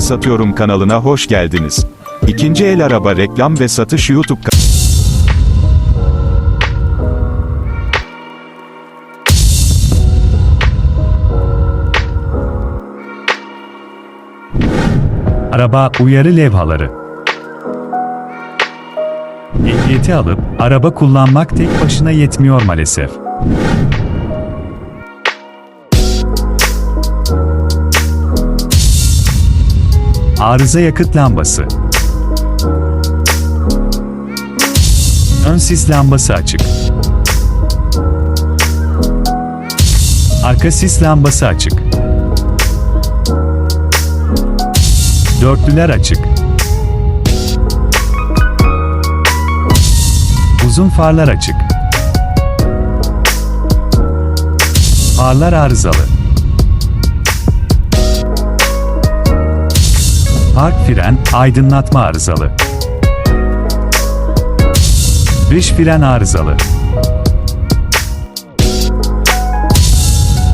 Satıyorum kanalına hoş geldiniz. İkinci el araba reklam ve satış YouTube kanalı. Araba uyarı levhaları. Ehliyeti alıp araba kullanmak tek başına yetmiyor maalesef. Arıza yakıt lambası. Ön sis lambası açık. Arka sis lambası açık. Dörtlüler açık. Uzun farlar açık. Farlar arızalı. Park fren, aydınlatma arızalı. Dış fren arızalı.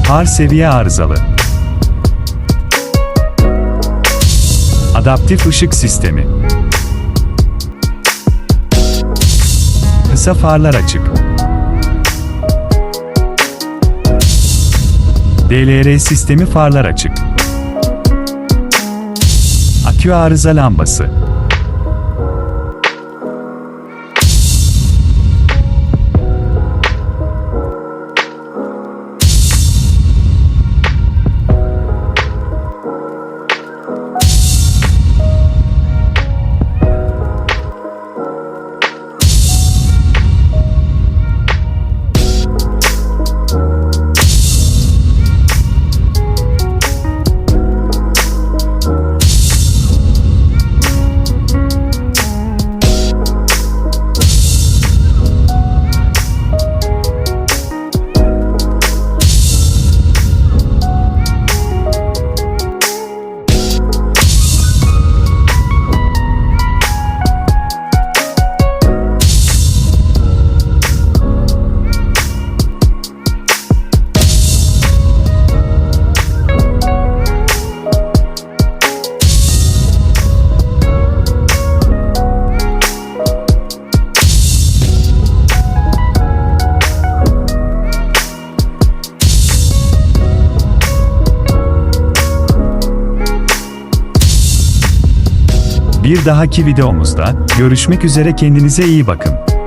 Far seviye arızalı. Adaptif ışık sistemi. Kısa farlar açık. DLR sistemi farlar açık. Akü arıza lambası. Bir dahaki videomuzda görüşmek üzere kendinize iyi bakın.